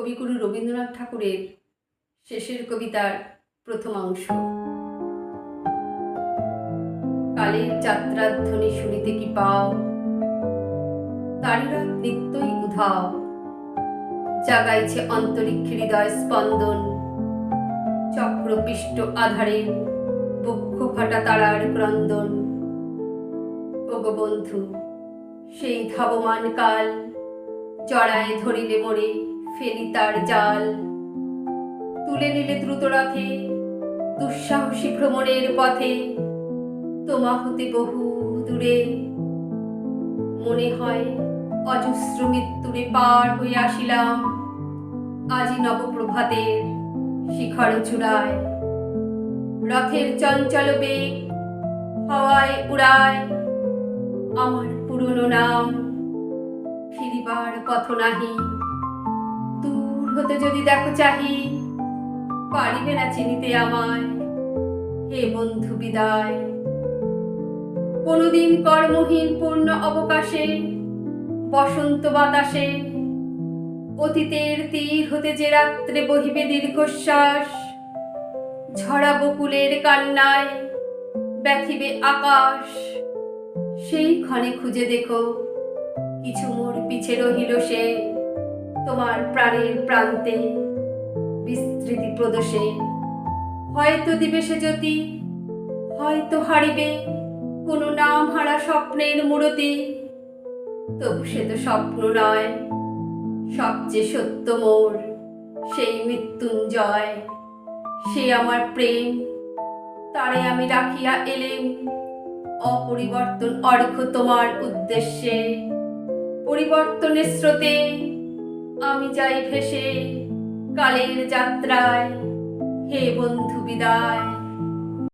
কবিগুরু রবীন্দ্রনাথ ঠাকুরের শেষের কবিতার প্রথম অংশ। কালের যাত্রার ধ্বনি শুনিতে কি পাও? তারিরা নিত্যই উধাও। জাগাইছে অন্তরিক্ষে হৃদয় স্পন্দন। চক্রপিষ্ট আধারে বক্ষ ফাটা তারার ক্রন্দন। বন্ধু, সেই ধাবমান কাল জড়ায় ধরিলে মোরে ফেলি তার জাল। তুলে নিলে দ্রুত রথে দুঃসাহসী ভ্রমণের পথে। তোমা হতে বহু দূরে। মনে হয় অজস্র মৃত্যুরে পার হয়ে আসিলাম আজি নবপ্রভাতের শিখর চূড়ায়। রথের চঞ্চল বেগ হাওয়ায় উড়ায় আমার পুরনো নাম। ফিরিবার পথ নাহি। হতে যদি দেখো চাহি, পারিবে না চিনিতে আমায়। হে বন্ধু বিদায়। কোনোদিন কর্মহীন পূর্ণ অবকাশে, বসন্ত বাতাসে, অতীতের তীর হতে যে রাত্রে বহিবে দীর্ঘশ্বাস ঝরা বকুলের কান্নায়, ব্যথিবে আকাশ। সেই ক্ষণে খুঁজে দেখো, কিছু মোর পিছে রহিল সে। তোমার প্রাণের প্রান্তে বিস্তৃতি প্রদোষে হয়তো দিবে সে জ্যোতি, হয়তো হারিবে কোনো নাম হারা স্বপ্নের মূরতি। তবু সে তো স্বপ্ন নয়, সবচেয়ে সত্য মোর সেই মৃত্যুঞ্জয়। সে আমার প্রেম, তারে আমি রাখিয়া এলেম। অপরিবর্তন অর্ঘ তোমার উদ্দেশ্যে, পরিবর্তনের স্রোতে আমি যাই ভেসে কালের যাত্রায়। হে বন্ধু বিদায়।